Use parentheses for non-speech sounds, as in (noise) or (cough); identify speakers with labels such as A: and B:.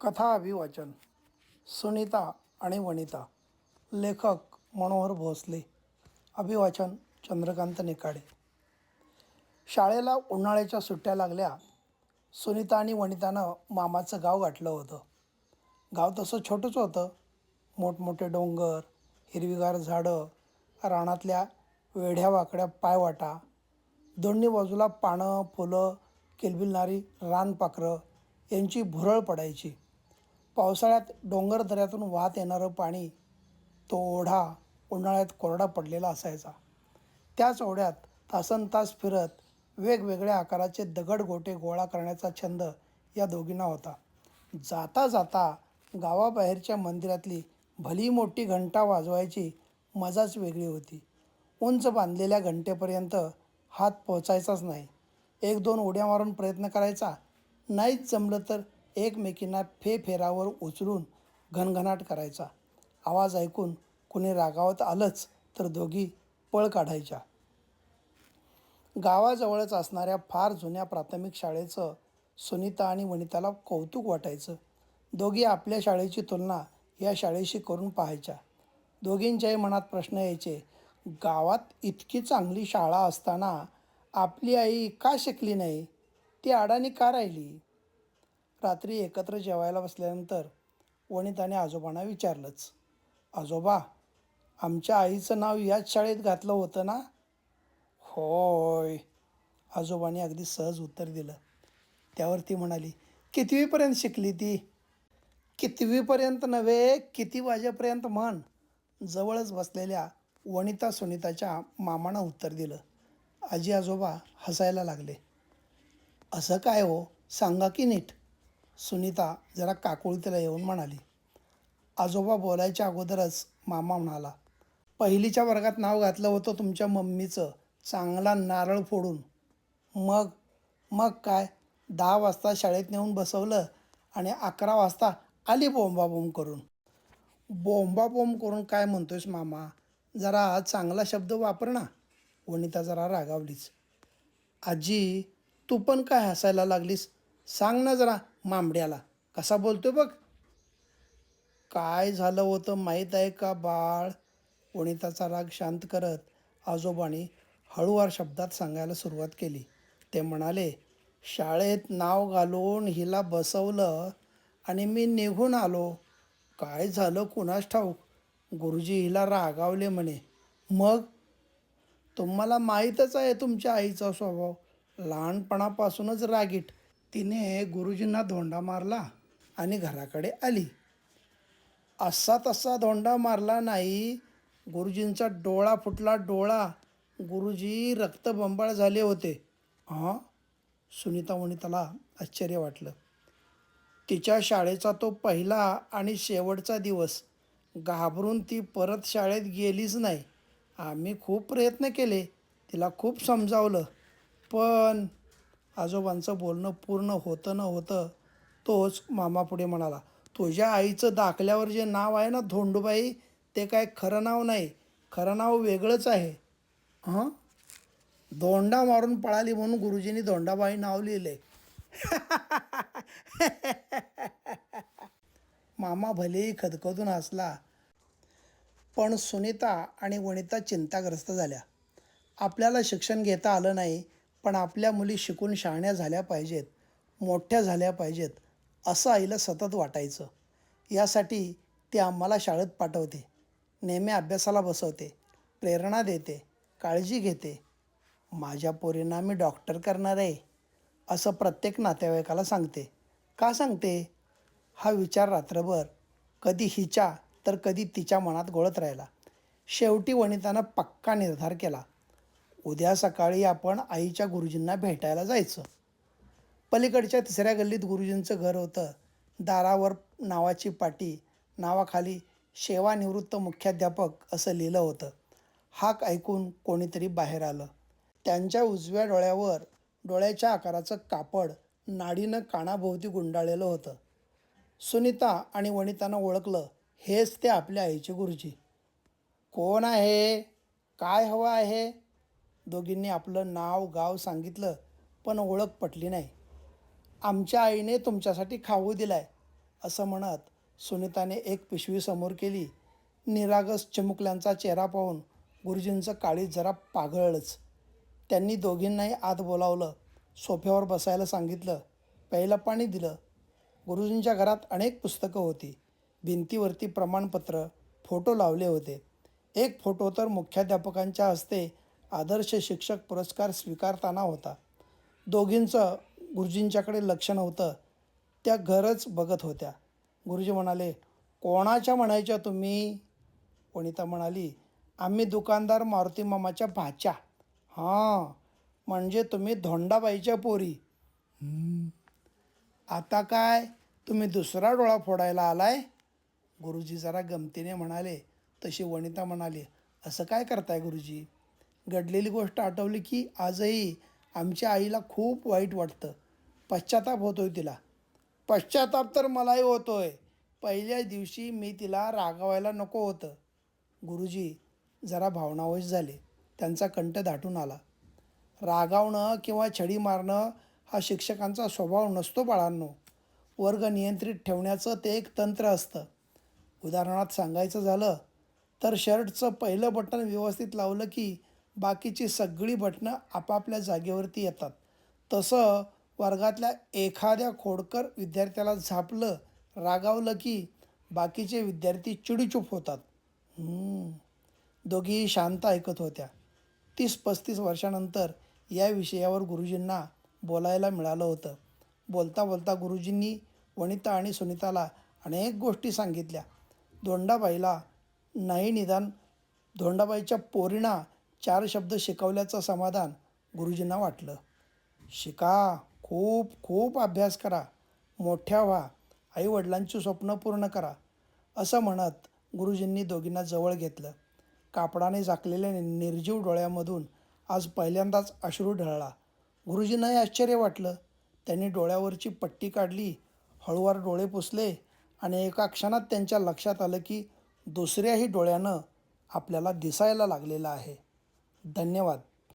A: कथा अभिवाचन सुनीता आणि वनिता लेखक मनोहर भोसले अभिवाचन चंद्रकांत निकाडे. शाळेला उन्हाळ्याच्या सुट्ट्या लागल्या सुनीता आणि वनितानं मामाचं गाव गाठलं होतं. गाव तसं छोटंच होतं. मोठमोठे डोंगर हिरवीगार झाडं रानातल्या वेढ्या वाकड्या पायवाटा दोन्ही बाजूला पानं फुलं किलबिलणारी रानपाखरं यांची भुरळ पडायची. पावसाळ्यात डोंगर दऱ्यातून वाहत येणारं पाणी तो ओढा उन्हाळ्यात कोरडा पडलेला असायचा. त्याच ओढ्यात तासन तास फिरत वेगवेगळ्या आकाराचे दगड गोटे गोळा करण्याचा छंद या दोघींना होता. जाता जाता गावाबाहेरच्या मंदिरातली भली मोठी घंटा वाजवायची मजाच वेगळी होती. उंच बांधलेल्या घंटेपर्यंत हात पोचायचाच नाही. एक दोन उड्या मारून प्रयत्न करायचा नाहीच जमलं तर एकमेकींना फेफेरावर उचलून घनघनाट करायचा. आवाज ऐकून कुणी रागावत आलंच तर दोघी पळ काढायच्या. गावाजवळच असणाऱ्या फार जुन्या प्राथमिक शाळेचं सुनीता आणि वनिताला कौतुक वाटायचं. दोघी आपल्या शाळेची तुलना या शाळेशी करून पाहायच्या. दोघींच्याही मनात प्रश्न यायचे गावात इतकी चांगली शाळा असताना आपली आई का शिकली नाही? ती अडाणी का राहिली? रात्री एकत्र जेवायला बसल्यानंतर वनिताने आजोबांना विचारलंच आजोबा आमच्या आईचं नाव याच शाळेत घातलं होतं ना? होय. आजोबांनी अगदी सहज उत्तर दिलं. त्यावर ती म्हणाली कितवीपर्यंत शिकली ती? कितवीपर्यंत नव्हे किती वाजेपर्यंत म्हण. जवळच बसलेल्या वनिता सुनीताच्या मामानं उत्तर दिलं. आजी आजोबा हसायला लागले. असं काय हो? सांगा की नीट. सुनीता जरा काकुळतीला येऊन म्हणाली आजोबा बोलायच्या अगोदरच मामा म्हणाला पहिलीच्या वर्गात नाव घातलं होतं तुमच्या मम्मीचं चांगला नारळ फोडून. मग मग काय? दहा वाजता शाळेत नेऊन बसवलं आणि अकरा वाजता आली बोंबाबोंब करून. बोंबाबोंब करून काय म्हणतोयस मामा? जरा चांगला शब्द वापर ना. वनिता जरा रागावलीच. आजी तू पण काय हसायला लागलीस? सांग ना जरा मांबड्याला कसा बोलतो बघ. काय झालं होतं माहीत आहे का बाळ? वनिताचा राग शांत करत आजोबांनी हळूवार शब्दात सांगायला सुरुवात केली. ते म्हणाले शाळेत नाव घालून हिला बसवलं आणि मी निघून आलो. काय झालं कुणास ठाऊक? गुरुजी हिला रागावले म्हणे. मग? तुम्हाला माहीतच आहे तुमच्या आईचा स्वभाव. लहानपणापासूनच रागीट. तिने गुरुजींना धोंडा मारला आणि घराकडे आली. असा तसा धोंडा मारला नाही. गुरुजींचा डोळा फुटला डोळा. गुरुजी रक्तबंबाळ झाले होते. हां? सुनीता वनिताला आश्चर्य वाटलं. तिच्या शाळेचा तो पहिला आणि शेवटचा दिवस. घाबरून ती परत शाळेत गेलीच नाही. आम्ही खूप प्रयत्न केले. तिला खूप समजावलं. पण आजोबांचं बोलणं पूर्ण होतं न होतं तोच मामा पुढे म्हणाला तुझ्या आईचं दाखल्यावर जे नाव आहे ना धोंडूबाई ते काय खरं नाव नाही. खरं नाव वेगळंच आहे. हां धोंडा मारून पळाली म्हणून गुरुजींनी धोंडाबाई नाव लिहिले. (laughs) मामा भलेही खदखदून हसला पण सुनीता आणि वनिता चिंताग्रस्त झाल्या. आपल्याला शिक्षण घेता आलं नाही पण आपल्या मुली शिकून शहाण्या झाल्या पाहिजेत मोठ्या झाल्या पाहिजेत असं आईला सतत वाटायचं. यासाठी ती आम्हाला शाळेत पाठवते नेहमी अभ्यासाला बसवते प्रेरणा देते काळजी घेते. माझ्या पोरींना मी डॉक्टर करणार आहे असं प्रत्येक नातेवाईकाला सांगते. का सांगते? हा विचार रात्रभर कधी हिच्या तर कधी तिच्या मनात गोळत राहिला. शेवटी वनितानं पक्का निर्धार केला. उद्या सकाळी आपण आईच्या गुरुजींना भेटायला जायचं. पलीकडच्या तिसऱ्या गल्लीत गुरुजींचं घर होतं. दारावर नावाची पाटी नावाखाली सेवानिवृत्त मुख्याध्यापक असं लिहिलं होतं. हाक ऐकून कोणीतरी बाहेर आलं. त्यांच्या उजव्या डोळ्यावर डोळ्याच्या आकाराचं कापड नाडीनं कानाभोवती गुंडाळलेलं होतं. सुनीता आणि वनितानं ओळखलं हेच ते आपल्या आईचे गुरुजी. कोण आहे? काय हवं आहे? दोघींनी आपलं नाव गाव सांगितलं पण ओळख पटली नाही. आमच्या आईने तुमच्यासाठी खाऊ दिलाय असं म्हणत सुनीताने एक पिशवी समोर केली. निरागस चिमुकल्यांचा चेहरा पाहून गुरुजींचं काळी जरा पागळलंच. त्यांनी दोघींनाही आत बोलावलं सोफ्यावर बसायला सांगितलं प्यायला पाणी दिलं. गुरुजींच्या घरात अनेक पुस्तकं होती. भिंतीवरती प्रमाणपत्र फोटो लावले होते. एक फोटो तर मुख्याध्यापकांच्या हस्ते आदर्श शिक्षक पुरस्कार स्वीकारताना होता. दोघींचं गुरुजींच्याकडे लक्ष नव्हतं. त्या घरच बघत होत्या. गुरुजी म्हणाले कोणाच्या म्हणायच्या तुम्ही? वनिता म्हणाली आम्ही दुकानदार मारुती मामाच्या भाच्या. हां म्हणजे तुम्ही धोंडाबाईच्या पोरी. आता काय? तुम्ही दुसरा डोळा फोडायला आलाय? गुरुजी जरा गमतीने म्हणाले. तशी वनिता म्हणाली असं काय करताय गुरुजी? घडलेली गोष्ट आठवली की आजही आमच्या आईला खूप वाईट वाटतं. पश्चाताप होतोय तिला. पश्चाताप तर मलाही होतोय. पहिल्या दिवशी मी तिला रागवायला नको होतं. गुरुजी जरा भावनावश झाले. त्यांचा कंठ दाटून आला. रागावणं किंवा छडी मारणं हा शिक्षकांचा स्वभाव नसतो बाळांनो. वर्ग नियंत्रित ठेवण्याचं ते एक तंत्र असतं. उदाहरणार्थ सांगायचं झालं तर शर्टचं पहिलं बटन व्यवस्थित लावलं की बाकीची सगळी बटणं आपापल्या जागेवरती येतात. तसं वर्गातल्या एखाद्या खोडकर विद्यार्थ्याला झापलं रागावलं की बाकीचे विद्यार्थी चिडीचूप होतात. दोघीही शांत ऐकत होत्या. तीस पस्तीस वर्षानंतर या विषयावर गुरुजींना बोलायला मिळालं होतं. बोलता बोलता गुरुजींनी वनिता आणि सुनीताला अनेक गोष्टी सांगितल्या. धोंडाबाईला नाही निदान धोंडाबाईच्या पोरीणा चार शब्द शिकवल्याचं समाधान गुरुजींना वाटलं. शिका खूप खूप अभ्यास करा मोठ्या व्हा आईवडिलांची स्वप्न पूर्ण करा असं म्हणत गुरुजींनी दोघींना जवळ घेतलं. कापडाने झाकलेल्या निर्जीव डोळ्यामधून आज पहिल्यांदाच अश्रू ढळला. गुरुजींनाही आश्चर्य वाटलं. त्यांनी डोळ्यावरची पट्टी काढली हळूवार डोळे पुसले आणि एका क्षणात त्यांच्या लक्षात आलं की दुसऱ्याही डोळ्यानं आपल्याला दिसायला लागलेलं आहे. धन्यवाद.